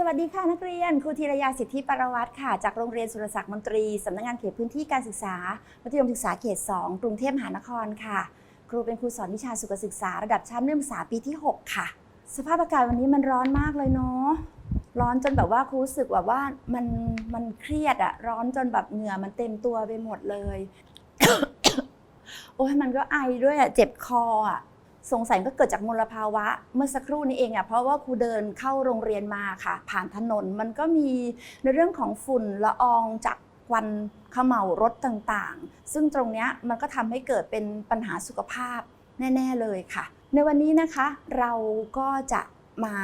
สวัสดีค่ะนักเรียนครูธีรยาสิทธิปรวัตรค่ะ จากโรงเรียนสุรศักดิ์มนตรีสำนักงานเขตพื้นที่การศึกษา มัธยมศึกษาเขต 2 กรุงเทพมหานครค่ะ ครูเป็นครูสอนวิชาสุขศึกษาระดับชั้นมัธยมศึกษาปีที่ 6 ค่ะ สภาพอากาศวันนี้มันร้อนมากเลยเนาะร้อนจนแบบว่าครูรู้สึกแบบว่ามันมันเครียดอะร้อนจนแบบเหงื่อมันเต็มตัวไปหมดเลย โอ้ยมันก็ไอด้วยอะเจ็บคออะ สงสัยก็เกิดจากมลภาวะเมื่อสักครู่นี้เองอะเพราะว่าครูเดินเข้าโรงเรียนมาค่ะ ผ่านถนนมันก็มีในเรื่องของฝุ่นละอองจากควันขม่ารถต่างๆ ซึ่งตรงเนี้ยมันก็ทำให้เกิดเป็นปัญหาสุขภาพแน่ ๆเลยค่ะ ในวันนี้นะคะเราก็จะมา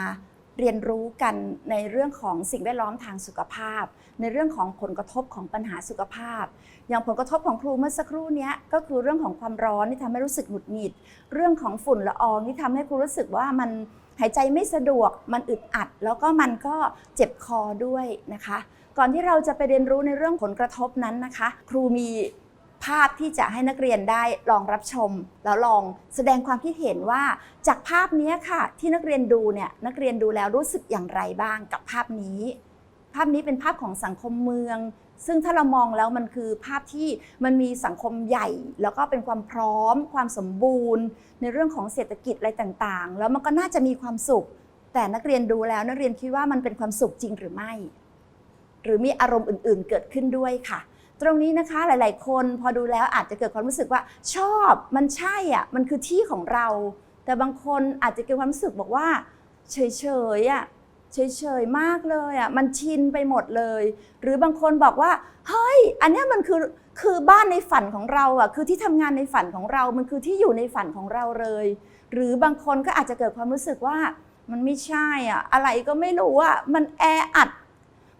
เรียนรู้กันในเรื่องของสิ่งแวดล้อมทางสุขภาพ ในเรื่องของผลกระทบของปัญหาสุขภาพ อย่างผลกระทบของครูเมื่อสักครู่นี้ก็คือเรื่องของความร้อนที่ทำให้รู้สึกหงุดหงิด เรื่องของฝุ่นละอองที่ทำให้ครูรู้สึกว่ามันหายใจไม่สะดวก มันอึดอัด แล้วก็มันก็เจ็บคอด้วยนะคะ ก่อนที่เราจะไปเรียนรู้ในเรื่องผลกระทบนั้นนะคะ ครูมี ภาพที่จะให้นักเรียนได้ลองรับชม แล้วลองแสดงความคิดเห็นว่า จากภาพนี้ค่ะ ที่นักเรียนดูเนี่ยนักเรียนดูแล้วรู้สึกอย่างไรบ้างกับภาพนี้ ภาพนี้เป็นภาพของสังคมเมือง ซึ่งถ้าเรามองแล้วมันคือภาพที่มันมีสังคมใหญ่ แล้วก็เป็นความพร้อม ความสมบูรณ์ ในเรื่องของเศรษฐกิจอะไรต่างๆ แล้วมันก็น่าจะมีความสุข แต่นักเรียนดูแล้วนักเรียนคิดว่ามันเป็นความสุขจริงหรือไม่ หรือมีอารมณ์อื่น ๆ เกิดขึ้นด้วยค่ะ ตรงนี้นะคะหลาย ๆ คนพอดูแล้วอาจจะเกิดความรู้สึกว่าชอบมันใช่อะมันคือที่ของเรา แต่บางคนอาจจะเกิดความรู้สึกบอกว่า เฉย ๆ อะเฉย ๆ มากเลยอะมันชินไปหมดเลย หรือบางคนบอกว่า เฮ้ย อันนี้มันคือคือบ้านในฝันของเราอะคือที่ทำงานในฝันของเรา มันคือที่อยู่ในฝันของเราเลย หรือบางคนก็อาจจะเกิดความรู้สึกว่ามันไม่ใช่อะอะไรก็ไม่รู้อะมันแออัด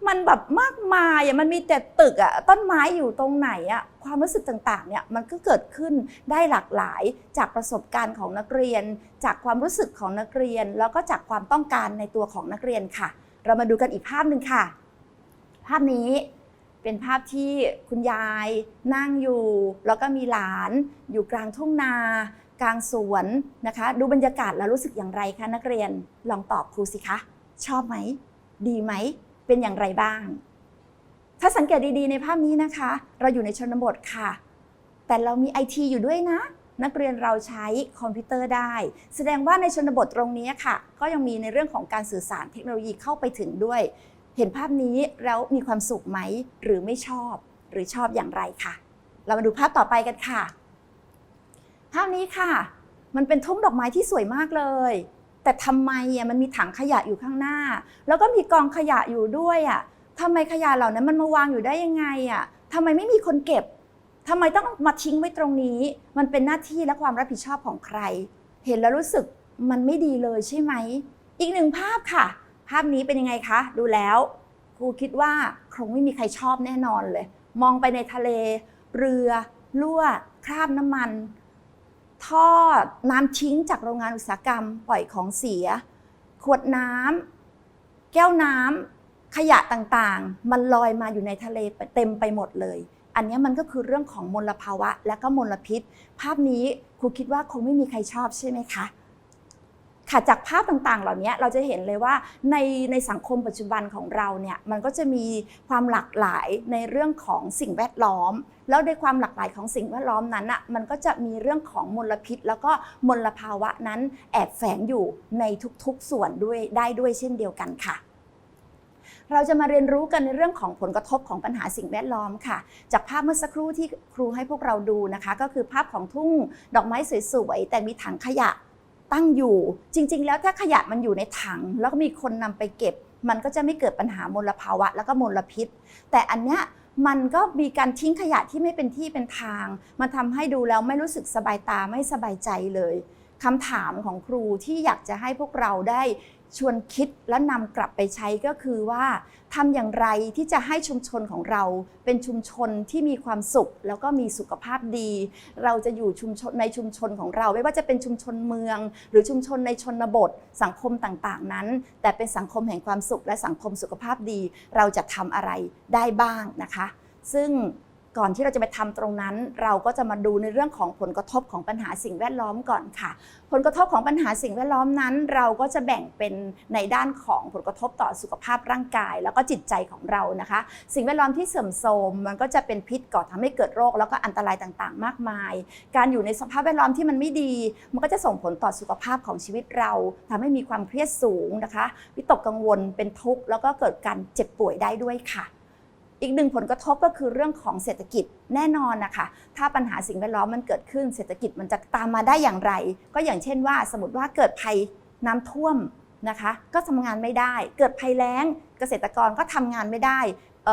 มันแบบมากมายอะมันมีแต่ตึกอะต้นไม้อยู่ตรงไหนอะความรู้สึกต่างๆเนี่ยมันก็เกิดขึ้นได้หลากหลายจากประสบการณ์ของนักเรียน จากความรู้สึกของนักเรียน แล้วก็จากความต้องการในตัวของนักเรียนค่ะ เรามาดูกันอีกภาพหนึ่งค่ะ ภาพนี้เป็นภาพที่คุณยายนั่งอยู่ แล้วก็มีหลานอยู่กลางทุ่งนา กลางสวนนะคะ ดูบรรยากาศแล้วรู้สึกอย่างไรคะนักเรียนลองตอบครูสิคะ ชอบไหม ดีไหม เป็นอย่างไรบ้าง ถ้าสังเกตดีๆ ในภาพนี้นะคะ เราอยู่ในชนบทค่ะ แต่เรามีไอทีอยู่ด้วยนะ นักเรียนเราใช้คอมพิวเตอร์ได้ แสดงว่าในชนบทตรงนี้ค่ะ ก็ยังมีในเรื่องของการสื่อสารเทคโนโลยีเข้าไปถึงด้วย เห็นภาพนี้แล้วมีความสุขไหมหรือไม่ชอบ หรือชอบอย่างไรค่ะ เรามาดูภาพต่อไปกันค่ะ ภาพนี้ค่ะ มันเป็นทุ่งดอกไม้ที่สวยมากเลย แต่ทำไมอะมันมีถังขยะอยู่ข้างหน้า แล้วก็มีกองขยะอยู่ด้วยอะทำไมขยะเหล่านั้นมันมาวางอยู่ได้ยังไงอะทำไมไม่มีคนเก็บทำไมต้องมาทิ้งไว้ตรงนี้ มันเป็นหน้าที่และความรับผิดชอบของใคร เห็นแล้วรู้สึกมันไม่ดีเลยใช่ไหม อีกหนึ่งภาพค่ะ ภาพนี้เป็นยังไงคะ ดูแล้วครูคิดว่าคงไม่มีใครชอบแน่นอนเลย มองไปในทะเล เรือรั่ว คราบน้ำมัน ท่อน้ำทิ้งจากโรงงานอุตสาหกรรม ปล่อยของเสีย ขวดน้ำแก้วน้ำขยะต่างๆ มันลอยมาอยู่ในทะเลเต็มไปหมดเลย อันนี้มันก็คือเรื่องของมลภาวะและก็มลพิษ ภาพนี้ครูคิดว่าคงไม่มีใครชอบใช่ไหมคะ ค่ะจากภาพต่างๆ เหล่านี้เราจะเห็นเลยว่าในในสังคมปัจจุบันของเราเนี่ยมันก็จะมีความหลากหลายในเรื่องของสิ่งแวดล้อม แล้วในความหลากหลายของสิ่งแวดล้อมนั้นอะมันก็จะมีเรื่องของมลพิษ แล้วก็มลภาวะนั้นแอบแฝงอยู่ในทุกๆส่วนด้วยได้ด้วยเช่นเดียวกันค่ะเราจะมาเรียนรู้กันในเรื่องของผลกระทบของปัญหาสิ่งแวดล้อมค่ะ จากภาพเมื่อสักครู่ที่ครูให้พวกเราดูนะคะ ก็คือภาพของทุ่งดอกไม้สวยๆแต่มีถังขยะ ตั้งอยู่ จริง ๆ แล้วถ้าขยะมันอยู่ในถัง แล้วก็มีคนนำไปเก็บ มันก็จะไม่เกิดปัญหามลภาวะ แล้วก็มลพิษ แต่อันเนี้ยมันก็มีการทิ้งขยะที่ไม่เป็นที่เป็นทาง มันทำให้ดูแล้วไม่รู้สึกสบายตาไม่สบายใจเลยคำถามของครูที่อยากจะให้พวกเราได้ ชวนคิดและนำกลับไปใช้ก็คือว่าทำอย่างไรที่จะให้ชุมชนของเรา เป็นชุมชนที่มีความสุข แล้วก็มีสุขภาพดี เราจะอยู่ชุมชนในชุมชนของเรา ไม่ว่าจะเป็นชุมชนเมือง หรือชุมชนในชนบท สังคมต่างๆนั้น แต่เป็นสังคมแห่งความสุขและสังคมสุขภาพดี เราจะทำอะไรได้บ้างนะคะ ซึ่ง ก่อนที่เราจะไปทำตรงนั้น เราก็จะมาดูในเรื่องของผลกระทบของปัญหาสิ่งแวดล้อมก่อนค่ะ ผลกระทบของปัญหาสิ่งแวดล้อมนั้น เราก็จะแบ่งเป็นในด้านของผลกระทบต่อสุขภาพร่างกาย แล้วก็จิตใจของเรานะคะ สิ่งแวดล้อมที่เสื่อมโทรมมันก็จะเป็นพิษก่อทำให้เกิดโรค แล้วก็อันตรายต่างๆ มากมาย การอยู่ในสภาพแวดล้อมที่มันไม่ดี มันก็จะส่งผลต่อสุขภาพของชีวิตเราทำให้มีความเครียดสูงนะคะวิตกกังวลเป็นทุกข์แล้วก็เกิดการเจ็บป่วยได้ด้วยค่ะ อีกหนึ่งผลกระทบก็คือเรื่องของเศรษฐกิจแน่นอนนะคะถ้าปัญหาสิ่งแวดล้อมมันเกิดขึ้นเศรษฐกิจมันจะตามมาได้อย่างไร ก็อย่างเช่นว่า สมมติว่าเกิดภัยน้ำท่วมนะคะก็ทำงานไม่ได้ เกิดภัยแล้ง เกษตรกรก็ทำงานไม่ได้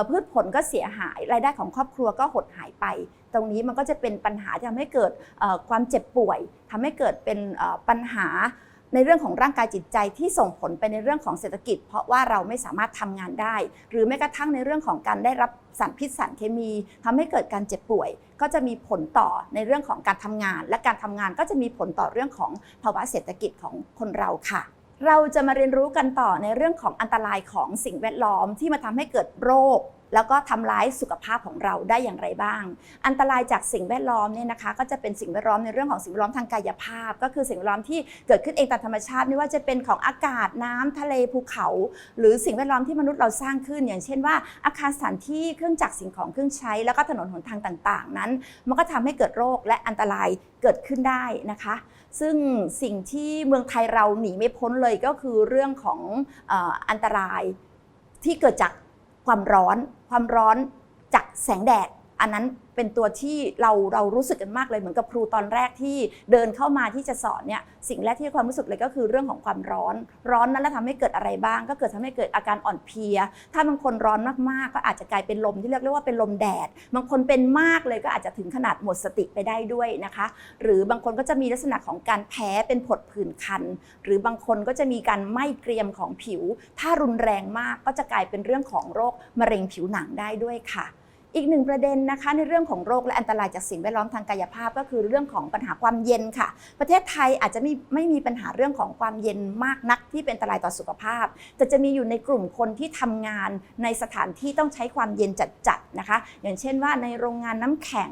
พืชผลก็เสียหายรายได้ของครอบครัวก็หดหายไป ตรงนี้มันก็จะเป็นปัญหาที่ทำให้เกิดความเจ็บป่วยทำให้เกิดเป็นปัญหา ในเรื่องของร่างกายจิตใจที่ส่งผลไปในเรื่องของเศรษฐกิจ เพราะว่าเราไม่สามารถทำงานได้ หรือแม้กระทั่งในเรื่องของการได้รับสารพิษสารเคมีทำให้เกิดการเจ็บป่วย ก็จะมีผลต่อในเรื่องของการทำงาน และการทำงานก็จะมีผลต่อเรื่องของภาวะเศรษฐกิจของคนเราค่ะเราจะมาเรียนรู้กันต่อในเรื่องของอันตรายของสิ่งแวดล้อมที่มาทำให้เกิดโรค แล้วก็ทำร้ายสุขภาพของเราได้อย่างไรบ้าง อันตรายจากสิ่งแวดล้อมเนี่ยนะคะ ก็จะเป็นสิ่งแวดล้อมในเรื่องของสิ่งแวดล้อมทางกายภาพ ก็คือสิ่งแวดล้อมที่เกิดขึ้นเองตามธรรมชาติ ไม่ว่าจะเป็นของอากาศน้ำทะเลภูเขา หรือสิ่งแวดล้อมที่มนุษย์เราสร้างขึ้น อย่างเช่นว่า อาคารสถานที่เครื่องจักรสิ่งของเครื่องใช้ แล้วก็ถนนหนทางต่างๆ นั้น มันก็ทำให้เกิดโรคและอันตรายเกิดขึ้นได้นะคะ ซึ่งสิ่งที่เมืองไทยเราหนีไม่พ้นเลยก็คือเรื่องของออันตรายที่เกิดจาก ความร้อน ความร้อนจากแสงแดด อันนั้น เป็นตัวที่เราเรารู้สึกกันมากเลยเหมือนกับครูตอนแรกที่เดินเข้ามาที่จะสอนเนี่ยสิ่งแรกที่ความรู้สึกเลยก็คือเรื่องของความร้อน ร้อนนั้นแล้วทำให้เกิดอะไรบ้าง ก็เกิดทำให้เกิดอาการอ่อนเพลีย ถ้าบางคนร้อนมากๆ ก็อาจจะกลายเป็นลมที่เรียกว่าเป็นลมแดด บางคนเป็นมากเลยก็อาจจะถึงขนาดหมดสติไปได้ด้วยนะคะ หรือบางคนก็จะมีลักษณะของการแพ้เป็นผดผื่นคัน หรือบางคนก็จะมีการไหม้เกรียมของผิว ถ้ารุนแรงมากก็จะกลายเป็นเรื่องของโรคมะเร็งผิวหนังได้ด้วยค่ะ อีกหนึ่งประเด็นนะคะในเรื่องของโรคและอันตรายจากสิ่งแวดล้อมทางกายภาพ ก็คือเรื่องของปัญหาความเย็นค่ะ ประเทศไทยอาจจะไม่ไม่มีปัญหาเรื่องของความเย็นมากนักที่เป็นอันตรายต่อสุขภาพ แต่จะมีอยู่ในกลุ่มคนที่ทำงานในสถานที่ต้องใช้ความเย็นจัดๆนะคะ อย่างเช่นว่าในโรงงานน้ำแข็ง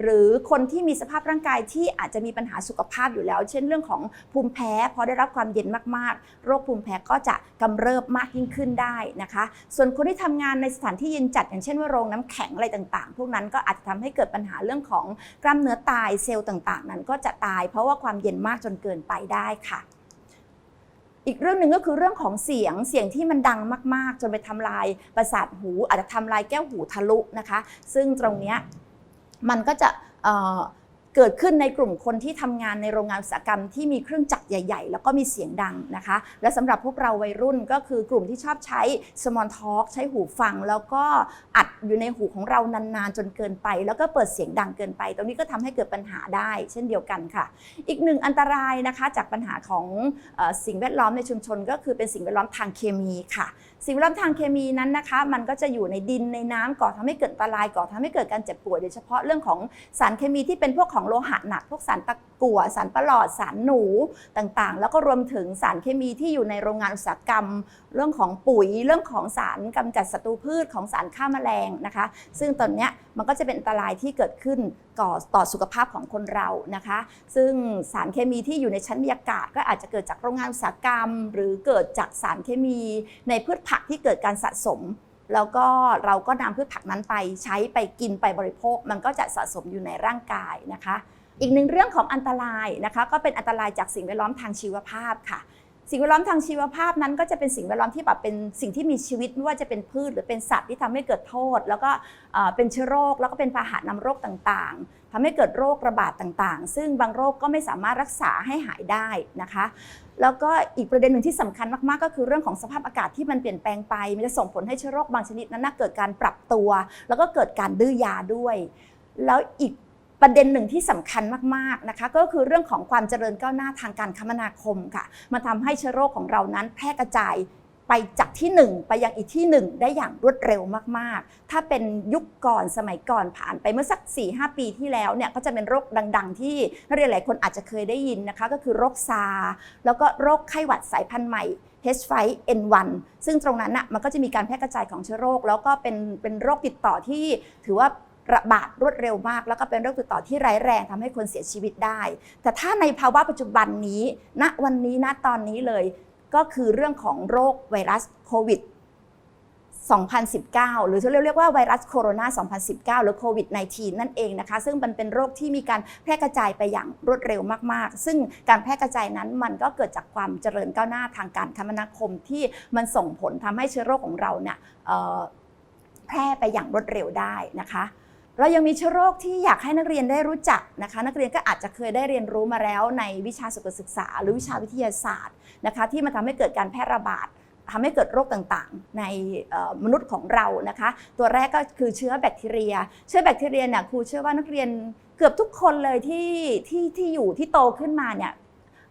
หรือคนที่มีสภาพร่างกายที่อาจจะมีปัญหาสุขภาพอยู่แล้ว เช่นเรื่องของภูมิแพ้พอได้รับความเย็นมากๆ โรคภูมิแพ้ก็จะกำเริบมากยิ่งขึ้นได้นะคะ ส่วนคนที่ทำงานในสถานที่เย็นจัด อย่างเช่นว่าโรงน้ำแข็งอะไรต่างๆ พวกนั้นก็อาจจะทำให้เกิดปัญหาเรื่องของกล้ามเนื้อตายเซลล์ต่างๆ นั้นก็จะตายเพราะว่าความเย็นมากจนเกินไปได้ค่ะอีกเรื่องหนึ่งก็คือเรื่องของเสียงเสียงที่มันดังมาก ๆ จนไปทำลายประสาทหู อาจจะทำลายแก้วหูทะลุนะคะ ซึ่งตรงเนี้ย มันก็จะเเกิดขึ้นในกลุ่มคนที่ทำงานในโรงงานอุตสาหกรรมที่มีเครื่องจักรใหญ่ ๆ แล้วก็มีเสียงดังนะคะ และสำหรับพวกเราวัยรุ่นก็คือกลุ่มที่ชอบใช้ small talk ใช้หูฟัง แล้วก็อัดอยู่ในหูของเรานานๆจนเกินไป แล้วก็เปิดเสียงดังเกินไป ตรงนี้ก็ทำให้เกิดปัญหาได้ เช่นเดียวกันค่ะ อีกหนึ่งอันตรายนะคะจากปัญหาของอสิ่งแวดล้อมในชุมชน ก็คือเป็นสิ่งแวดล้อมทางเคมีค่ะ สิ่งแวดล้อมทางเคมีนั้นนะคะมันก็จะอยู่ในดินในน้ำก่อทำให้เกิดอันตรายก่อทำให้เกิดการเจ็บป่วยโดยเฉพาะเรื่องของสารเคมีที่เป็นพวกของโลหะหนัก พวกสารตะกั่วสารประหลอดสารหนูต่างๆ แล้วก็รวมถึงสารเคมีที่อยู่ในโรงงานอุตสาหกรรม เรื่องของปุ๋ยเรื่องของสารกำจัดศัตรูพืชของสารฆ่าแมลงนะคะ ซึ่งตอนเนี้ย มันก็จะเป็นอันตรายที่เกิดขึ้นก่อต่อสุขภาพของคนเรานะคะ ซึ่งสารเคมีที่อยู่ในชั้นบรรยากาศ ก็อาจจะเกิดจากโรงงานอุตสาหกรรม หรือเกิดจากสารเคมีในพืชผักที่เกิดการสะสมแล้วก็เราก็นำพืชผักนั้นไปใช้ไปกินไปบริโภค มันก็จะสะสมอยู่ในร่างกายนะคะ อีกหนึ่งเรื่องของอันตรายนะคะ ก็เป็นอันตรายจากสิ่งแวดล้อมทางชีวภาพค่ะ สิ่งแวดล้อมทางชีวภาพนั้นก็จะเป็นสิ่งแวดล้อมที่แบบเป็นสิ่งที่มีชีวิตไม่ว่าจะเป็นพืชหรือเป็นสัตว์ที่ทำให้เกิดโทษ แล้วก็เป็นเชื้อโรคแล้วก็เป็นพาหะนำโรคต่างๆทำให้เกิดโรคระบาดต่างๆ ซึ่งบางโรคก็ไม่สามารถรักษาให้หายได้นะคะแล้วก็อีกประเด็นหนึ่งที่สำคัญมากๆ ก็คือเรื่องของสภาพอากาศที่มันเปลี่ยนแปลงไป มันจะส่งผลให้เชื้อโรคบางชนิดนั้นนะเกิดการปรับตัว แล้วก็เกิดการดื้อยาด้วย แล้วอีก ประเด็นหนึ่งที่สำคัญมากๆนะคะก็คือเรื่องของความเจริญก้าวหน้าทางการคมนาคมค่ะมันทำให้เชื้อโรคของเรานั้นแพร่กระจายไปจากที่หนึ่งไปยังอีกที่หนึ่งได้อย่างรวดเร็วมากๆ ถ้าเป็นยุคก่อนสมัยก่อนผ่านไปเมื่อสัก 4-5 ปีที่แล้วเนี่ยก็จะเป็นโรคดัง ๆ ที่นักเรียนหลายคนอาจจะเคยได้ยินนะคะ ก็คือโรคซาร์แล้วก็โรคไข้หวัดสายพันธุ์ใหม่ H5N1 ซึ่งตรงนั้นน่ะมันก็จะมีการแพร่กระจายของเชื้อโรค แล้วก็เป็นเป็นโรคติดต่อที่ถือว่า ระบาดรวดเร็วมาก แล้วก็เป็นโรคติดต่อที่ร้ายแรงทำให้คนเสียชีวิตได้ แต่ถ้าในภาวะปัจจุบันนี้ ณวันนี้ณตอนนี้เลยก็คือเรื่องของโรคไวรัสโควิด2019 หรือที่เรียกว่าไวรัสโคโรนา 2019 หรือโควิด -19 นั่นเองนะคะ ซึ่งมันเป็นโรคที่มีการแพร่กระจายไปอย่างรวดเร็วมาก ๆ ซึ่งการแพร่กระจายนั้นมันก็เกิดจากความเจริญก้าวหน้าทางการคมนาคมที่มันส่งผลทำให้เชื้อโรคของเราเนี่ยแพร่ไปอย่างรวดเร็วได้นะคะ เรายังมีเชื้อโรคที่อยากให้นักเรียนได้รู้จักนะคะ นักเรียนก็อาจจะเคยได้เรียนรู้มาแล้วในวิชาสุขศึกษา หรือวิชาวิทยาศาสตร์นะคะ ที่มันทำให้เกิดการแพร่ระบาดทำให้เกิดโรคต่างๆ ในมนุษย์ของเรานะคะ ตัวแรกก็คือเชื้อแบคทีเรีย เชื้อแบคทีเรียเนี่ยครูเชื่อว่านักเรียนเกือบทุกคนเลยที่ที่ที่อยู่ที่โตขึ้นมาเนี่ย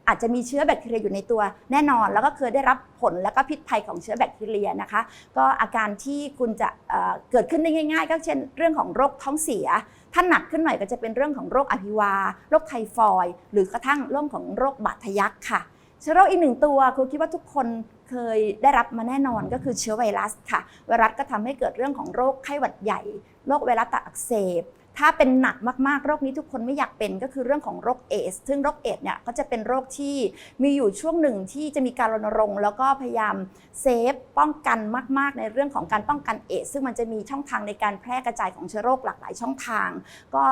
อาจจะมีเชื้อแบคทีเรียอยู่ในตัวแน่นอน แล้วก็เคยได้รับผลแล้วก็พิษภัยของเชื้อแบคทีเรียนะคะ ก็อาการที่คุณจะเเกิดขึ้นได้ง่าย ๆ ก็เช่นเรื่องของโรคท้องเสีย ถ้าหนักขึ้นหน่อยก็จะเป็นเรื่องของโรคอหิวา โรคไทฟอย หรือกระทั่งเรื่องของโรคบาดทะยักค่ะเชื้อโรคอีกหนึ่งตัวครูคิดว่าทุกคนเคยได้รับมาแน่นอนก็คือเชื้อไวรัสค่ะ ไวรัสก็ทำให้เกิดเรื่องของโรคไข้หวัดใหญ่ โรคไวรัสตับอักเสบ ถ้าเป็นหนักมากๆ โรคนี้ทุกคนไม่อยากเป็นก็คือเรื่องของโรคเอส ซึ่งโรคเอสเนี่ยก็จะเป็นโรคที่มีอยู่ช่วงหนึ่งที่จะมีการรณรงค์แล้วก็พยายามเซฟป้องกันมาก ๆ ในเรื่องของการป้องกันเอส ซึ่งมันจะมีช่องทางในการแพร่กระจายของเชื้อโรคหลากหลายช่องทาง ก็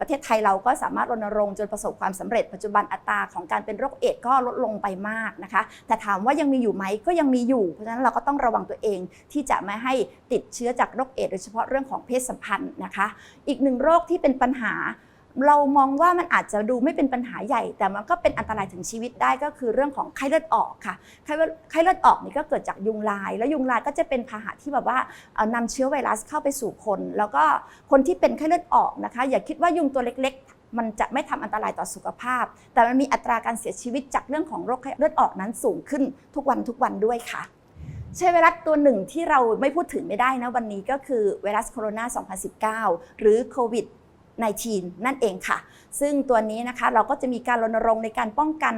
ประเทศไทยเราก็สามารถรณรงค์จนประสบความสำเร็จปัจจุบันอัตราของการเป็นโรคเอดส์ก็ลดลงไปมากนะคะ แต่ถามว่ายังมีอยู่ไหมก็ยังมีอยู่เพราะฉะนั้นเราก็ต้องระวังตัวเองที่จะไม่ให้ติดเชื้อจากโรคเอดส์โดยเฉพาะเรื่องของเพศสัมพันธ์นะคะ อีกหนึ่งโรคที่เป็นปัญหา เรามองว่ามันอาจจะดูไม่เป็นปัญหาใหญ่ แต่มันก็เป็นอันตรายถึงชีวิตได้ก็คือเรื่องของไข้เลือดออกค่ะไข้เลือดไข้เลือดออกนี่ก็เกิดจากยุงลาย แล้วยุงลายก็จะเป็นพาหะที่แบบว่าเอ่อนำเชื้อไวรัสเข้าไปสู่คน แล้วก็คนที่เป็นไข้เลือดออกนะคะ อย่าคิดว่ายุงตัวเล็กๆมันจะไม่ทำอันตรายต่อสุขภาพ แต่มันมีอัตราการเสียชีวิตจากเรื่องของโรคไข้เลือดออกนั้นสูงขึ้นทุกวันทุกวันด้วยค่ะเชื้อไวรัสตัวหนึ่งที่เราไม่พูดถึงไม่ได้นะวันนี้ก็คือไวรัสโคโรนา 2019 หรือโควิด 19 นั่นเองค่ะ ซึ่งตัวนี้นะคะเราก็จะมีการรณรงค์ในการป้องกัน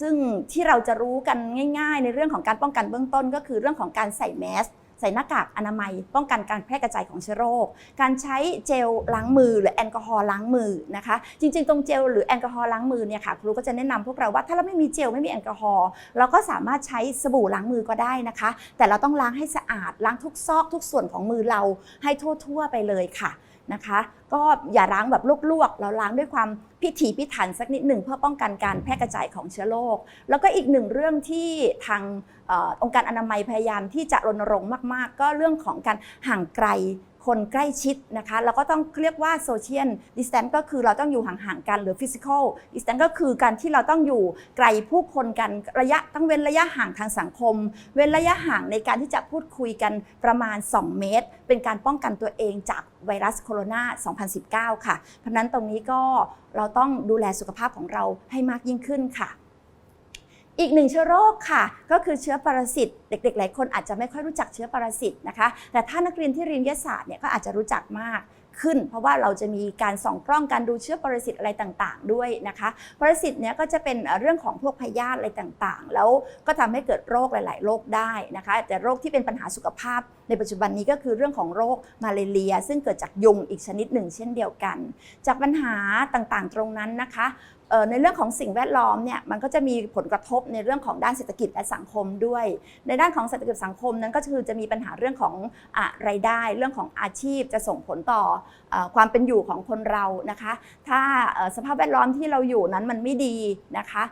ซึ่งที่เราจะรู้กันง่าย ๆ ในเรื่องของการป้องกันเบื้องต้น ก็คือเรื่องของการใส่แมสใส่หน้ากากอนามัย ป้องกันการแพร่กระจายของเชื้อโรค การใช้เจลล้างมือ หรือแอลกอฮอล์ล้างมือนะคะ จริง ๆ ตรงเจลหรือแอลกอฮอล์ล้างมือเนี่ยค่ะครูก็จะแนะนำพวกเราว่าถ้าเราไม่มีเจลไม่มีแอลกอฮอล์เราก็สามารถใช้สบู่ล้างมือก็ได้นะคะ แต่เราต้องล้างให้สะอาดล้างทุกซอกทุกส่วนของมือเราให้ทั่ว ๆ ไปเลยค่ะ นะคะ ก็อย่าล้างแบบลวกๆ เราล้างด้วยความพิถีพิถันสักนิดหนึ่งเพื่อป้องกันการแพร่กระจายของเชื้อโรค แล้วก็อีกหนึ่งเรื่องที่ทางอองค์การอนามัยพยายามที่จะรณรงค์มาก ๆ ก็เรื่องของการห่างไกล คนใกล้ชิดนะคะแล้วก็ต้องเรียกว่าโซเชียลดิสแตนก็คือเราต้องอยู่ห่างๆกันหรือฟิสิกอลดิสแตนก็คือการที่เราต้องอยู่ไกลผู้คนกันระยะต้องเว้นระยะห่างทางสังคม เว้นระยะห่างในการที่จะพูดคุยกันประมาณ 2 เมตร เป็นการป้องกันตัวเองจากไวรัสโคโรนา 2019 ค่ะ เพราะฉะนั้นตรงนี้ก็เราต้องดูแลสุขภาพของเราให้มากยิ่งขึ้นค่ะ อีกหนึ่งเชื้อโรคค่ะ ก็คือเชื้อปรสิตเด็ก ๆ หลายคนอาจจะไม่ค่อยรู้จักเชื้อปรสิตนะคะ แต่ถ้านักเรียนที่เรียนวิทยาศาสตร์เนี่ยก็อาจจะรู้จักมากขึ้น เพราะว่าเราจะมีการส่องกล้องการดูเชื้อปรสิตอะไรต่างๆ ด้วยนะคะ ปรสิตเนี่ยก็จะเป็นเรื่องของพวกพยาธิอะไรต่างๆ แล้วก็ทำให้เกิดโรคหลาย ๆ โรคได้นะคะ แต่โรคที่เป็นปัญหาสุขภาพ ในปัจจุบันนี้ก็คือเรื่องของโรคมาเลเรีย ซึ่งเกิดจากยุงอีกชนิดหนึ่งเช่นเดียวกัน จากปัญหาต่างๆ ตรงนั้นนะคะ ในเรื่องของสิ่งแวดล้อมเนี่ยมันก็จะมีผลกระทบในเรื่องของด้านเศรษฐกิจและสังคมด้วย ในด้านของเศรษฐกิจสังคมนั้นก็คือจะมีปัญหาเรื่องของอะไรายได้ เรื่องของอาชีพจะส่งผลต่ออความเป็นอยู่ของคนเรานะคะ ถ้าสภาพแวดล้อมที่เราอยู่นั้นมันไม่ดีนะคะ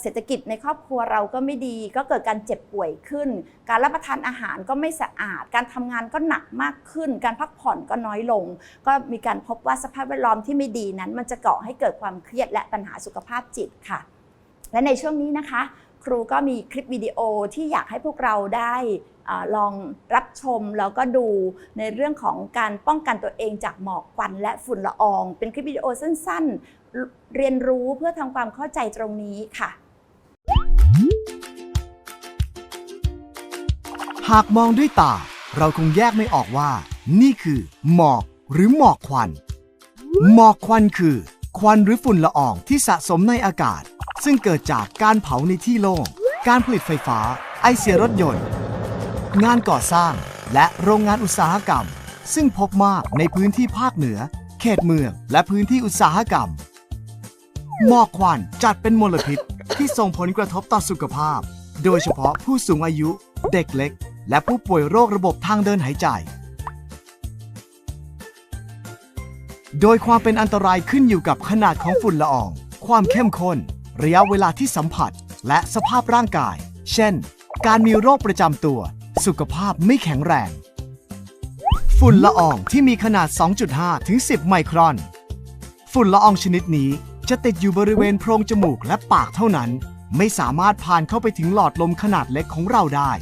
เศรษฐกิจในครอบครัวเราก็ไม่ดี ก็เกิดการเจ็บป่วยขึ้น การรับประทานอาหารก็ไม่สะอาด การทำงานก็หนักมากขึ้น การพักผ่อนก็น้อยลง ก็มีการพบว่าสภาพแวดล้อมที่ไม่ดีนั้น มันจะก่อให้เกิดความเครียดและปัญหาสุขภาพจิตค่ะ และในช่วงนี้นะคะ ครูก็มีคลิปวิดีโอที่อยากให้พวกเราได้อลองรับชมแล้วก็ดูในเรื่องของการป้องกันตัวเองจากหมอกควันและฝุ่นละออง เป็นคลิปวิดีโอสั้น ๆ เรียนรู้เพื่อทำความเข้าใจตรงนี้ค่ะ หากมองด้วยตา เราคงแยกไม่ออกว่า นี่คือ หมอกหรือหมอกควัน หมอกควันคือ ควันหรือฝุ่นละอองที่สะสมในอากาศ ซึ่งเกิดจากการเผาในที่โล่งการผลิตไฟฟ้า ไอเสียรถยนต์ งานก่อสร้างและโรงงานอุตสาหกรรม ซึ่งพบมากในพื้นที่ภาคเหนือ เขตเมือง และพื้นที่อุตสาหกรรม หมอกควันจัดเป็นมลพิษที่ส่งผลกระทบต่อสุขภาพ โดยเฉพาะผู้สูงอายุ เด็กเล็ก และผู้ป่วยโรคระบบทางเดินหายใจ โดยความเป็นอันตรายขึ้นอยู่กับขนาดของฝุ่นละออง ความเข้มข้น ระยะเวลาที่สัมผัส และสภาพร่างกาย เช่น การมีโรคประจำตัว สุขภาพไม่แข็งแรง ฝุ่นละอองที่มีขนาด 2.5 ถึง 10 ไมครอน ฝุ่นละอองชนิดนี้ จะติดอยู่บริเวณโพรงจมูกและปากเท่านั้น ไม่สามารถผ่านเข้าไปถึงหลอดลมขนาดเล็กของเราได้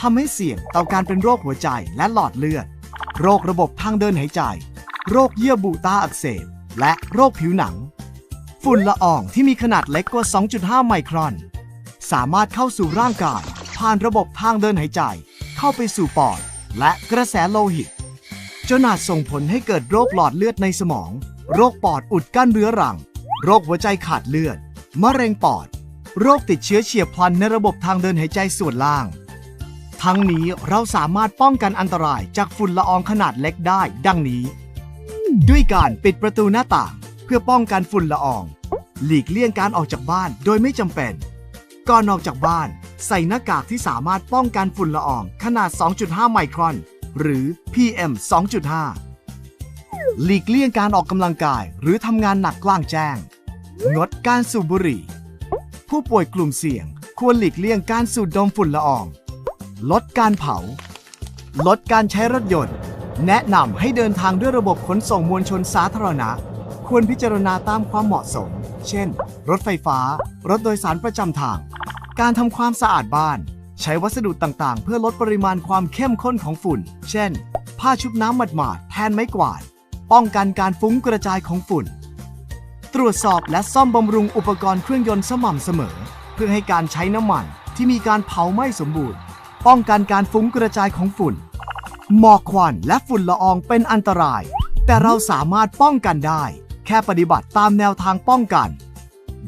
ทำให้เสี่ยงต่อการเป็นโรคหัวใจและหลอดเลือด โรคระบบทางเดินหายใจ โรคเยื่อบุตาอักเสบ และโรคผิวหนัง ฝุ่นละอองที่มีขนาดเล็กกว่า 2.5 ไมครอน สามารถเข้าสู่ร่างกาย ผ่านระบบทางเดินหายใจ เข้าไปสู่ปอด และกระแสโลหิตจนอาจส่งผลให้เกิดโรคหลอดเลือดในสมอง โรคปอดอุดกั้นเรื้อรัง โรคหัวใจขาดเลือด มะเร็งปอด โรคติดเชื้อเฉียบพลันในระบบทางเดินหายใจส่วนล่าง ทั้งนี้เราสามารถป้องกันอันตรายจากฝุ่นละอองขนาดเล็กได้ ดังนี้ ด้วยการปิดประตูหน้าต่าง เพื่อป้องกันฝุ่นละออง หลีกเลี่ยงการออกจากบ้านโดยไม่จำเป็น ก่อนออกจากบ้าน ใส่หน้ากากที่สามารถป้องกันฝุ่นละอองขนาด 2.5 ไมครอน หรือ PM 2.5 หลีกเลี่ยงการออกกำลังกายหรือทำงานหนักกลางแจ้ง งดการสูบบุหรี่ ผู้ป่วยกลุ่มเสี่ยง ควรหลีกเลี่ยงการสูดดมฝุ่นละออง ลดการเผา ลดการใช้รถยนต์ แนะนำให้เดินทางด้วยระบบขนส่งมวลชนสาธารณะ ควรพิจารณาตามความเหมาะสม เช่น รถไฟฟ้า รถโดยสารประจำทาง การทำความสะอาดบ้าน ใช้วัสดุต่างๆ เพื่อลดปริมาณความเข้มข้นของฝุ่น เช่น ผ้าชุบน้ำหมาดๆแทนไม้กวาด ป้องกันการฟุ้งกระจายของฝุ่น ตรวจสอบและซ่อมบำรุงอุปกรณ์เครื่องยนต์สม่ำเสมอ เพื่อให้การใช้น้ำมันที่มีการเผาไหม้สมบูรณ์ ป้องกันการฟุ้งกระจายของฝุ่น หมอกควันและฝุ่นละอองเป็นอันตราย แต่เราสามารถป้องกันได้ แค่ปฏิบัติตามแนวทางป้องกัน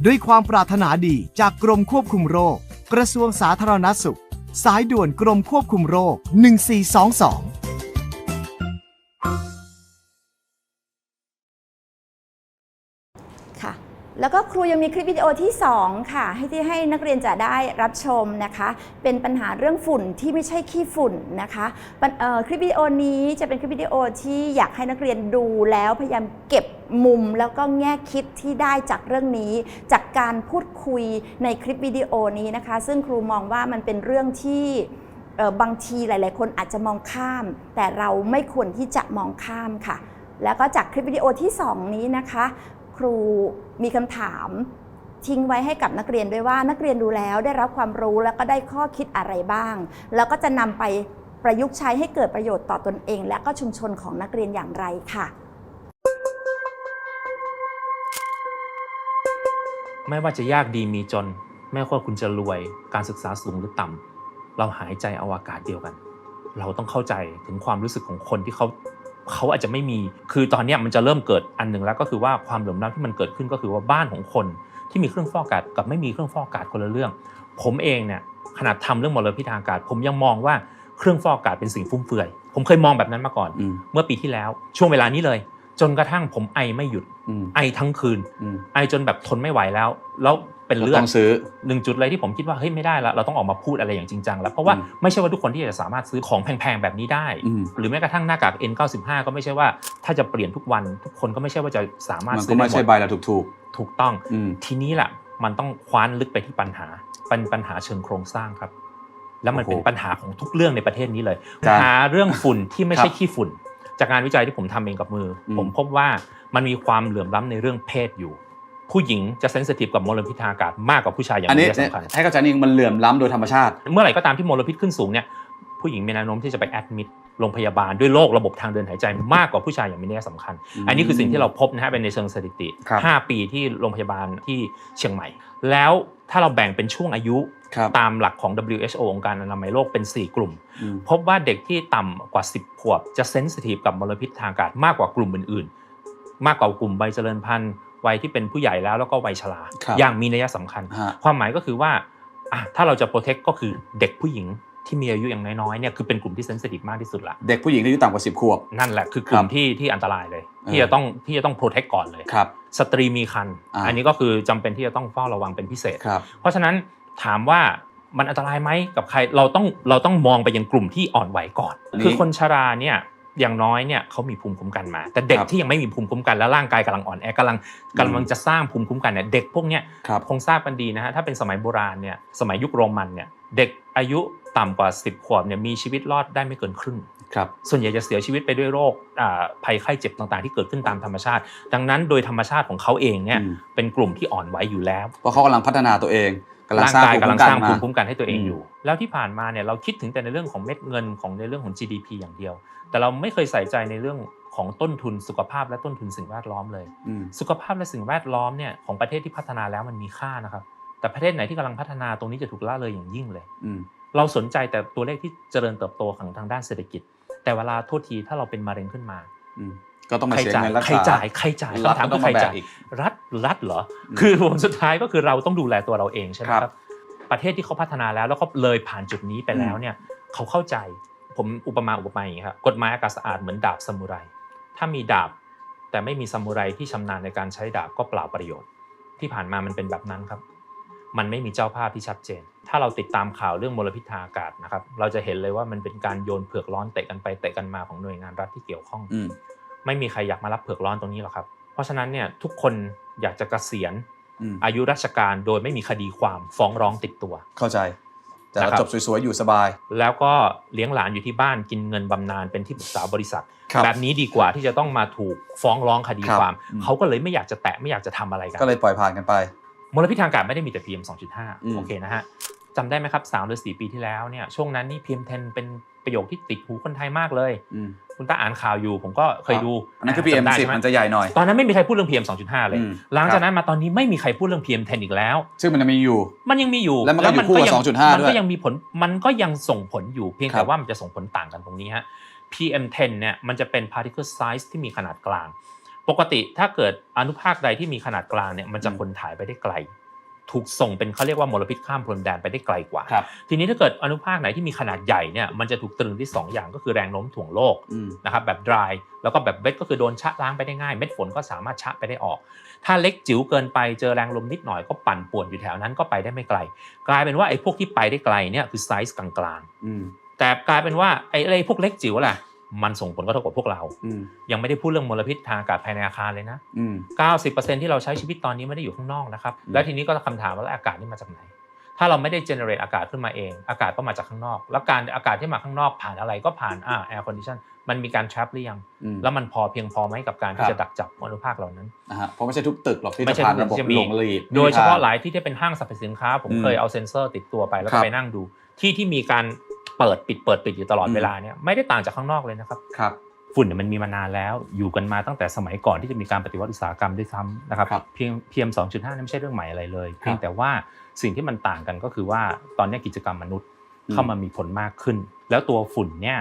ด้วยความปรารถนาดีจากกรมควบคุมโรค กระทรวงสาธารณสุข สายด่วนกรมควบคุมโรค 1422 แล้วก็ครูยังมีคลิปวิดีโอที่ 2 ค่ะ ให้ที่ให้นักเรียนจะได้รับชมนะคะ เป็นปัญหาเรื่องฝุ่นที่ไม่ใช่ขี้ฝุ่นนะคะคลิปวิดีโอนี้จะเป็นคลิปวิดีโอที่อยากให้นักเรียนดูแล้วพยายามเก็บมุมแล้วก็แง่คิดที่ได้จากเรื่องนี้ จากการพูดคุยในคลิปวิดีโอนี้นะคะ ซึ่งครูมองว่ามันเป็นเรื่องที่บางทีหลาย ๆ คนอาจจะมองข้าม แต่เราไม่ควรที่จะมองข้ามค่ะ แล้วก็จากคลิปวิดีโอที่ 2 นี้นะคะ ครูมีคำถามทิ้งไว้ให้กับนักเรียนด้วยว่านักเรียนดูแล้วได้รับความรู้แล้วก็ได้ข้อคิดอะไรบ้าง แล้วก็จะนำไปประยุกต์ใช้ให้เกิดประโยชน์ต่อตนเอง และก็ชุมชนของนักเรียนอย่างไรค่ะ ไม่ว่าจะยากดีมีจน ไม่ว่าคุณจะรวยการศึกษาสูงหรือต่ำเราหายใจเอาอากาศเดียวกัน เราต้องเข้าใจถึงความรู้สึกของคนที่เขา เขาอาจจะไม่มี คือตอนเนี้ยมันจะเริ่มเกิดอันหนึ่งแล้วก็คือว่าความเหลื่อมล้ำที่มันเกิดขึ้นก็คือว่าบ้านของคนที่มีเครื่องฟอกอากาศกับไม่มีเครื่องฟอกอากาศคนละเรื่อง ผมเองเนี่ยขนาดทำเรื่องมลพิษทางอากาศ ผมยังมองว่าเครื่องฟอกอากาศเป็นสิ่งฟุ่มเฟือย ผมเคยมองแบบนั้นมาก่อนอืมเมื่อปีที่แล้วช่วงเวลานี้เลย จนกระทั่งผมไอไม่หยุดอืมไอทั้งคืนอืมไอจนแบบทนไม่ไหวแล้ว แล้วเป็นเลือเราดต้องซื้อหนึ่งจุดเลยที่ผมคิดว่าเฮ้ยไม่ได้ละเราต้องออกมาพูดอะไรอย่างจริงจังแล้วเพราะว่าอืมไม่ใช่ว่าทุกคนที่จะสามารถซื้อของแพงๆแบบนี้ได้อืมหรือแม้กระทั่งหน้ากาก N95 ก็ไม่ใช่ว่าถ้าจะเปลี่ยนทุกวันทุกคนก็ไม่ใช่ว่าจะสามารถมันซื้ก็อไม่ได้หมใช่ดใบละถูกถูกถูกต้องๆอืมทีนี้แหละมันต้องคว้านลึกไปที่ปัญหาเป็นปัญหาเชิงโครงสร้างครับ แล้วมันโอ้โหเป็นปัญหาของทุกเรื่องในประเทศนี้เลยจ้ะหาเรื่องฝุ่นที่ไม่ใช่ครับขี้ฝุ่น จากงานวิจัยที่ผมทำเองกับมืออมผมพบว่ามันมีความเหลื่อมล้ำในเรื่องเพศอยู่ ผู้หญิงจะเซนซิทีฟกับมลพิษทางอากาศมากกว่าผู้ชายอย่างอันมีนี้นัยสำคัญให้เข้าใจนี่มันเหลื่อมล้ำโดยธรรมชาติ เมื่อไหร่ก็ตามที่มลพิษขึ้นสูงเนี่ย ผู้หญิงมีแนวโน้มที่จะไปแอดมิดโรงพยาบาลด้วยโรคระบบทางเดินหายใจมากกว่าผู้ชายอย่างมีนัยสำคัญอืมอันนี้คือสิ่งที่เราพบนะฮะเป็นในเชิงสถิติครับ5ปีที่โรงพยาบาลที่เชียงใหม่ แล้วถ้าเราแบ่งเป็นช่วงอายุครับตามหลักของ WHO องค์การอนามัยโลกเป็น 4 กลุ่มอืมพบว่าเด็กที่ต่ำกว่า 10 ขวบ จะเซนซิทีฟกับมลพิษทางอากาศมากกว่ากลุ่มอื่นๆ มากกว่ากลุ่มวัยเจริญพันธุ์วัยที่เป็นผู้ใหญ่แล้วแล้วก็วัยชราครับอย่างมีนัยสำคัญฮะความหมายก็คือว่าอะถ้าเราจะโปรเทคก็คือเด็กผู้หญิง ที่มีอายุอย่างน้อยๆเนี่ยคือเป็นกลุ่มที่เซนซิทีฟมากที่สุดละเด็กผู้หญิงที่อายุต่ำกว่า 10 ขวบ นั่นแหละคือกลุ่คมรับที่ที่อันตรายเลยเออที่จะต้องที่จะต้องโปรเทคก่อนเลยครับสตรีมีคันอ่าอันนี้ก็คือจำเป็นที่จะต้องเฝ้าระวังเป็นพิเศษครับเพราะฉะนั้นถามว่ามันอันตรายไหมกับใครเราต้องเราต้องมองไปยังกลุ่มที่อ่อนไหวก่อนอันนี้คือคนชราเนี่ยอย่างน้อยเนี่ยเขามีภูมิคุ้มกันมา แต่เด็กครับที่ยังไม่มีภูมิคุ้มกันและร่างกายกำลังอ่อนแอกำลังกำลังจะสร้างภูมิคุ้มกันเนี่ยเด็กพวกเนี้ยครับคงทราบกันดีนะฮะถ้าเป็นสมัยโบราณเนี่ยสมัยยุคโรมันเนี่ยเด็ก อายุต่ำกว่า 10 ขวบเนี่ยมีชีวิตรอดได้ไม่เกินครึ่งครับส่วนใหญ่จะเสียชีวิตไปด้วยโรคอ่าภัยไข้เจ็บต่างๆ ที่เกิดขึ้นตามธรรมชาติ ดังนั้นโดยธรรมชาติของเขาเองเนี่ยอืมเป็นกลุ่มที่อ่อนไหวอยู่แล้ว เพราะเขากำลังพัฒนาตัวเองกำลังร่างสร้างกายภูมิกำลัคุ้งมกัสนร้างมาภูมิคุ้มกันให้ตัวเองอืมอยู่ แล้วที่ผ่านมาเนี่ยเราคิดถึงแต่ในเรื่องของเม็ดเงินของในเรื่องของ GDP อย่างเดียว แต่เราไม่เคยใส่ใจในเรื่องของต้นทุนสุขภาพและต้นทุนสิ่งแวดล้อมเลยอืมสุขภาพและสิ่งแวดล้อมเนี่ยของประเทศที่พัฒนาแล้วมันมีค่านะครับ แต่ประเทศไหนที่กำลังพัฒนาตรงนี้จะถูกละเลยอย่างยิ่งเลยอืมเราสนใจแต่ตัวเลขที่เจริญเติบโตของทางด้านเศรษฐกิจ แต่เวลาโทษทีถ้าเราเป็นมะเร็งขึ้นมาอืมก็ต้องมาใครเสียจ่ายเงินรักใครษาจ่ายใครจ่ายรัฐคำถามก็คือใครแบจ่ากยอีกรัฐรัฐเหรออืมคือผลสุดท้ายก็คือเราต้องดูแลตัวเราเองใช่ไหมครับครับ ประเทศที่เขาพัฒนาแล้วแล้วก็เลยผ่านจุดนี้ไปแล้วเนี่ย เขาเข้าใจผมอุปมาอุปไมยอย่างนี้ครับกฎหมายอากาศสะอาดเหมือนดาบซามูไรถ้ามีดาบแต่ไม่มีซามูไรที่ชำนาญในการใช้ดาบก็เปล่าประโยชน์ ที่ผ่านมามันเป็นแบบนั้นครับ มันไม่มีเจ้าภาพที่ชัดเจน ถ้าเราติดตามข่าวเรื่องมลพิษทางอากาศนะครับ เราจะเห็นเลยว่ามันเป็นการโยนเผือกร้อนเตะกันไปเตะกันมาของหน่วยงานรัฐที่เกี่ยวข้องอืมไม่มีใครอยากมารับเผือกร้อนตรงนี้หรอกครับ เพราะฉะนั้นเนี่ยทุกคนอยากจะเกษียณอืมอายุราชการโดยไม่มีคดีความฟ้องร้องติดตัว เข้าใจ แต่เรานะครับจบสวยๆอยู่สบาย แล้วก็เลี้ยงหลานอยู่ที่บ้านกินเงินบำนาญเป็นที่ปรึกษาบริษัทครับแบบนี้ดีกว่าที่จะต้องมาถูกฟ้องร้องคดีครับความอืมเขาก็เลยไม่อยากจะแตะไม่อยากจะทำอะไรกัน ก็เลยปล่อยผ่านกันไป มลพิษทางอากาศไม่ได้มีแต่ PM อืม2.5 โอเคนะฮะจำได้ไหมครับ3หรือ4ปีที่แล้วเนี่ยช่วงนั้นนี่ PM 10 เป็นประโยคที่ติดหูคนไทยมากเลยอืมคุณตาอ่านข่าวอยู่ ผมก็เคยดูอันนั้นคือ PM จำได้10ใช่ไหมมันจะใหญ่หน่อย ตอนนั้นไม่มีใครพูดเรื่อง PM 2.5 เลยอืมหลังจากนั้นมาตอนนี้ไม่มีใครพูดเรื่อง PM 10 อีกแล้ว ซึ่งมันจะมีอยู่ มันยังมีอยู่ แล้วมันก็อยู่คู่กับยั2.5มันด้วยก็ยังมีผลมันก็ยังส่งผลอยู่เพียงครัแต่บว่ามันจะส่งผลต่างกันตรงนี้ฮะ PM10 เนี่ยมันจะเป็น particle size ที่มีขนาดกลางป กติถ้าเกิดอนุภาคใดที่มีขนาดกลางเนี่ยมันจะขนถ่ายไปได้ไกล ถูกส่งเป็นเขาเรียกว่ามลพิษข้ามพรมแดนไปได้ไกลกว่าครับทีนี้ถ้าเกิดอนุภาคไหนที่มีขนาดใหญ่เนี่ยมันจะถูกตรึงที่สองอย่างก็คือแรงโน้มถ่วงโลกอืมนะครับแบบ dry แล้วก็แบบ wet ก็คือโดนชะล้างไปได้ง่าย เม็ดฝนก็สามารถชะไปได้ออก ถ้าเล็กจิ๋วเกินไปเจอแรงลมนิดหน่อยก็ปั่นป่วนอยู่แถวนั้นก็ไปได้ไม่ไกล กลายเป็นว่าไอ้พวกที่ไปได้ไกลเนี่ยคือไซส์กลางอืมๆแต่กลายเป็นว่าไอ้ไอ้พวกเล็กจิ๋วล่ะ มันส่งผลกระทบกับพวกเราอืมยังไม่ได้พูดเรื่องมลพิษทางอากาศภายในอาคารเลยนะอืม90%ที่เราใช้ชีวิตตอนนี้ไม่ได้อยู่ข้างนอกนะครับอืมแล้วทีนี้ก็คำถามว่าแล้วอากาศนี่มาจากไหน ถ้าเราไม่ได้เจเนเรตอากาศขึ้นมาเอง อากาศก็มาจากข้างนอก แล้วการอากาศที่มาข้างนอกผ่านอะไรก็ผ่านอ่าแอร์คอนดิชันมันมีการ trap หรือยังอืมแล้วมันพอเพียงพอไหมกับการคที่รับจะดักจับอนุภาคเหล่านั้นนะฮะเพราะไม่ใช่ทุกตึกหรอกที่ไม่จะใช่ผ่านทุกตึกระบบจะมีหลงรีดโดยเฉพาะไม่มีทงหลายที่ที่เป็นห้างสรรพสินค้า ผมอืมเคยเอาเซ็นเซอร์ติดตัวไปแล้วครัก็บไปนั่งดู ที่ที่มีการ เปิดปิดเปิดปิดอยู่ตลอดอืมเวลาเนี่ยไม่ได้ต่างจากข้างนอกเลยนะครับครับฝุ่นเนี่ยมันมีมานานแล้วอยู่กันมาตั้งแต่สมัยก่อนที่จะมีการปฏิวัติอุตสาหกรรมด้วยซ้ำนะครับครับเพียงเพียง2.5นี่ไม่ใช่เรื่องใหม่อะไรเลยเพียงครับแต่ว่าสิ่งที่มันต่างกันก็คือว่าตอนนี้กิจกรรมมนุษย์อืมเข้ามามีผลมากขึ้น แล้วตัวฝุ่นเนี่ย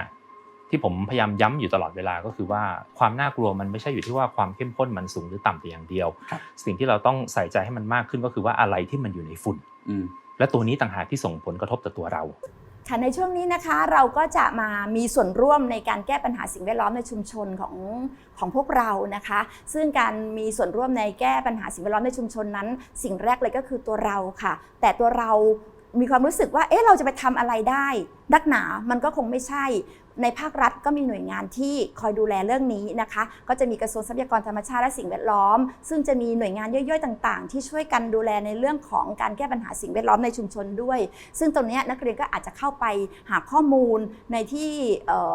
ที่ผมพยายามย้ำอยู่ตลอดเวลาก็คือว่าความน่ากลัวมันไม่ใช่อยู่ที่ว่าความเข้มข้นมันสูงหรือต่ำแต่อย่างเดียวครับสิ่งที่เราต้องใส่ใจให้มันมากขึ้นก็คือว่าอะไรที่มันอยู่ในฝุ่นอืมและตัวนี้ต่างหากที่ส่งผลกระทบต่อตัวเรา ค่ะในช่วงนี้นะคะเราก็จะมามีส่วนร่วมในการแก้ปัญหาสิ่งแวดล้อมในชุมชนของของพวกเรานะคะ ซึ่งการมีส่วนร่วมในแก้ปัญหาสิ่งแวดล้อมในชุมชนนั้น สิ่งแรกเลยก็คือตัวเราค่ะ แต่ตัวเรา มีความรู้สึกว่าเอ๊ะเราจะไปทำอะไรได้นักหนา มันก็คงไม่ใช่ ในภาครัฐก็มีหน่วยงานที่คอยดูแลเรื่องนี้นะคะ ก็จะมีกระทรวงทรัพยากรธรรมชาติและสิ่งแวดล้อม ซึ่งจะมีหน่วยงานย่อยๆต่างๆ ที่ช่วยกันดูแลในเรื่องของการแก้ปัญหาสิ่งแวดล้อมในชุมชนด้วย ซึ่งตรงนี้นักเรียนก็อาจจะเข้าไปหาข้อมูลในที่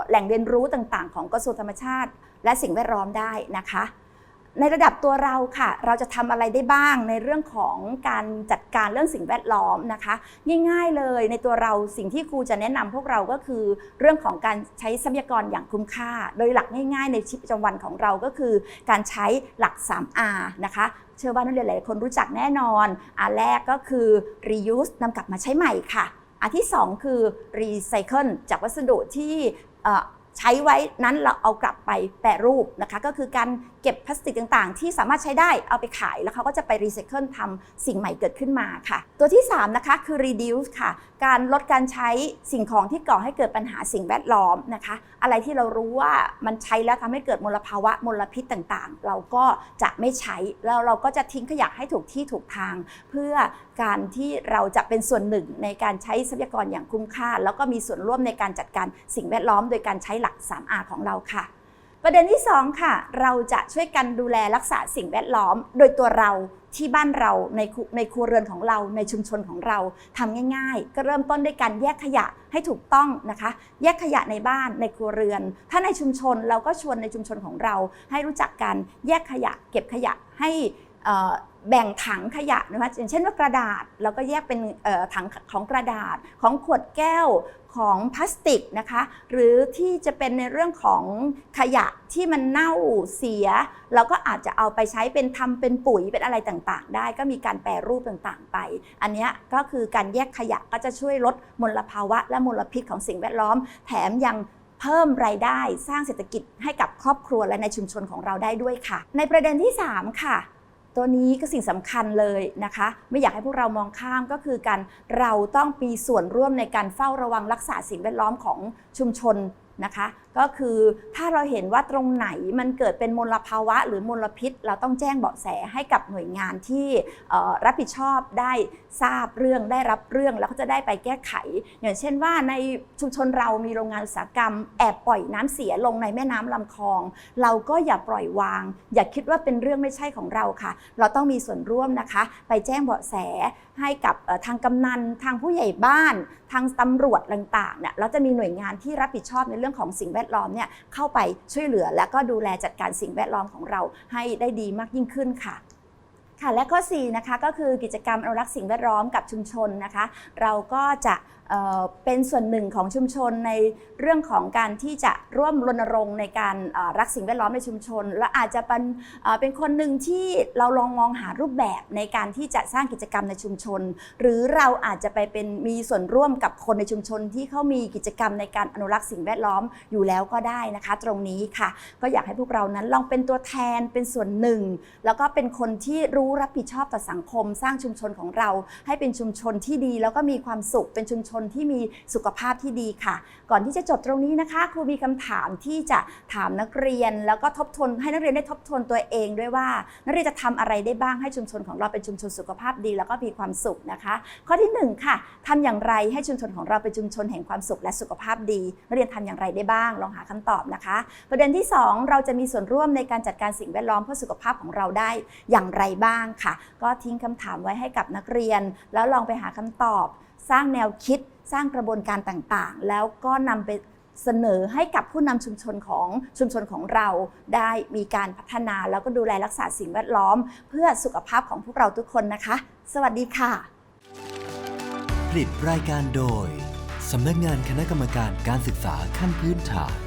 แหล่งเรียนรู้ต่างๆ ของกระทรวงธรรมชาติ และสิ่งแวดล้อมได้นะคะ ในระดับตัวเราค่ะ เราจะทำอะไรได้บ้างในเรื่องของการจัดการเรื่องสิ่งแวดล้อมนะคะ ง่ายๆเลยในตัวเราสิ่งที่ครูจะแนะนำพวกเราก็คือ เรื่องของการใช้ทรัพยากรอย่างคุ้มค่า โดยหลักง่ายๆ ในชีวิตประจำวันของเราก็คือ การใช้หลัก 3R นะคะเชื่อว่านักเรียนหลายคนรู้จักแน่นอนอันแรกก็คือ reuse นำกลับมาใช้ใหม่ค่ะ อันที่ 2 คือ recycle จากวัสดุที่ใช้ไว้นั้นเราเอากลับไปแปรรูปนะคะ ก็คือการ เก็บพลาสติกต่างๆ ที่สามารถใช้ได้เอาไปขาย แล้วเขาก็จะไปรีไซเคิลทำสิ่งใหม่เกิดขึ้นมาค่ะ ตัวที่ 3 นะคะคือ reduce ค่ะ การลดการใช้สิ่งของที่ก่อให้เกิดปัญหาสิ่งแวดล้อมนะคะ อะไรที่เรารู้ว่ามันใช้แล้วทำให้เกิดมลภาวะมลพิษต่างๆ เราก็จะไม่ใช้แล้วเราก็จะทิ้งขยะให้ถูกที่ถูกทาง เพื่อการที่เราจะเป็นส่วนหนึ่งในการใช้ทรัพยากรอย่างคุ้มค่า แล้วก็มีส่วนร่วมในการจัดการสิ่งแวดล้อม โดยการใช้หลัก 3R ของเราค่ะ ประเด็นที่ 2 ค่ะ เราจะช่วยกันดูแลรักษาสิ่งแวดล้อม โดยตัวเราที่บ้านเราในในครัวเรือนของเราในชุมชนของเราทำง่าย ๆ ก็เริ่มต้นด้วยการแยกขยะให้ถูกต้องนะคะ แยกขยะในบ้านในครัวเรือน ถ้าในชุมชนเราก็ชวนในชุมชนของเรา ให้รู้จักการแยกขยะ เก็บขยะให้อ่อ แบ่งถังขยะนะคะอย่างเช่นว่ากระดาษเราก็แยกเป็นถังของกระดาษของขวดแก้วของพลาสติกนะคะหรือที่จะเป็นในเรื่องของขยะที่มันเน่าเสีย เราก็อาจจะเอาไปใช้เป็นทำเป็นปุ๋ยเป็นอะไรต่างๆ ได้ก็มีการแปรรูปต่างๆไป อันนี้ก็คือการแยกขยะก็จะช่วยลดมลภาวะ และมลพิษของสิ่งแวดล้อม แถมยังเพิ่มรายได้สร้างเศรษฐกิจให้กับครอบครัวและในชุมชนของเราได้ด้วยค่ะ ในประเด็นที่ 3 ค่ะ ตัวนี้ก็สิ่งสำคัญเลยนะคะ ไม่อยากให้พวกเรามองข้ามก็คือการเราต้องมีส่วนร่วมในการเฝ้าระวังรักษาสิ่งแวดล้อมของชุมชนนะคะ ก็คือถ้าเราเห็นว่าตรงไหนมันเกิดเป็นมลภาวะ หรือมลพิษ เราต้องแจ้งเบาะแสให้กับหน่วยงานที่รับผิดชอบได้ทราบเรื่องได้รับเรื่องแล้วก็จะได้ไปแก้ไข อย่างเช่นว่าในชุมชนเรามีโรงงานอุตสาหกรรมแอบปล่อยน้ำเสียลงในแม่น้ำลำคลอง เราก็อย่าปล่อยวาง อย่าคิดว่าเป็นเรื่องไม่ใช่ของเราค่ะ เราต้องมีส่วนร่วมนะคะ ไปแจ้งเบาะแสให้กับทางกำนันทางผู้ใหญ่บ้าน ทางตำรวจต่างๆเนี่ยเราจะมีหน่วยงานที่รับผิดชอบในเรื่องของสิ่งแวดดล้อมเนี่ยเข้าไปช่วยเหลือ และก็ดูแลจัดการสิ่งแวดล้อมของเราให้ได้ดีมากยิ่งขึ้นค่ะค่ะและข้อ4นะคะก็คือกิจกรรมอนุรักษ์สิ่งแวดล้อมกับชุมชนนะคะ เราก็จะเป็นส่วนหนึ่งของชุมชนในเรื่องของการที่จะร่วมรณรงค์ในการรักสิ่งแวดล้อมในชุมชน และอาจจะเป็นเป็นคนหนึ่งที่เราลองมองหารูปแบบในการที่จะสร้างกิจกรรมในชุมชน หรือเราอาจจะไปเป็นมีส่วนร่วมกับคนในชุมชนที่เขามีกิจกรรมในการอนุรักษ์สิ่งแวดล้อมอยู่แล้วก็ได้นะคะ ตรงนี้ค่ะ ก็อยากให้พวกเรานั้นลองเป็นตัวแทนเป็นส่วนหนึ่ง แล้วก็เป็นคนที่รู้รับผิดชอบต่อสังคม สร้างชุมชนของเรา ให้เป็นชุมชนที่ดีแล้วก็มีความสุขเป็นชุมชนที่มีสุขภาพที่ดีค่ะ ก่อนที่จะจบตรงนี้นะคะ ครูมีคำถามที่จะถามนักเรียน แล้วก็ทบทวนให้นักเรียนได้ทบทวนตัวเองด้วยว่า นักเรียนจะทำอะไรได้บ้างให้ชุมชนของเราเป็นชุมชนสุขภาพดี แล้วก็มีความสุขนะคะ ข้อที่หนึ่งค่ะทำอย่างไรให้ชุมชนของเราเป็นชุมชนแห่งความสุขและสุขภาพดี นักเรียนทำอย่างไรได้บ้าง ลองหาคำตอบนะคะ ประเด็นที่สองเราจะมีส่วนร่วมในการจัดการสิ่งแวดล้อมเพื่อสุขภาพของเราได้อย่างไรบ้างค่ะ ก็ทิ้งคำถามไว้ให้กับนักเรียน แล้วลองไปหาคำตอบ สร้างแนวคิด สร้างกระบวนการต่างๆ แล้วก็นำไปเสนอให้กับผู้นำชุมชนของชุมชนของเราได้มีการพัฒนาแล้วก็ดูแลรักษาสิ่งแวดล้อม เพื่อสุขภาพของพวกเราทุกคนนะคะ สวัสดีค่ะ ผลิตรายการโดยสำนักงานคณะกรรมการการศึกษาขั้นพื้นฐาน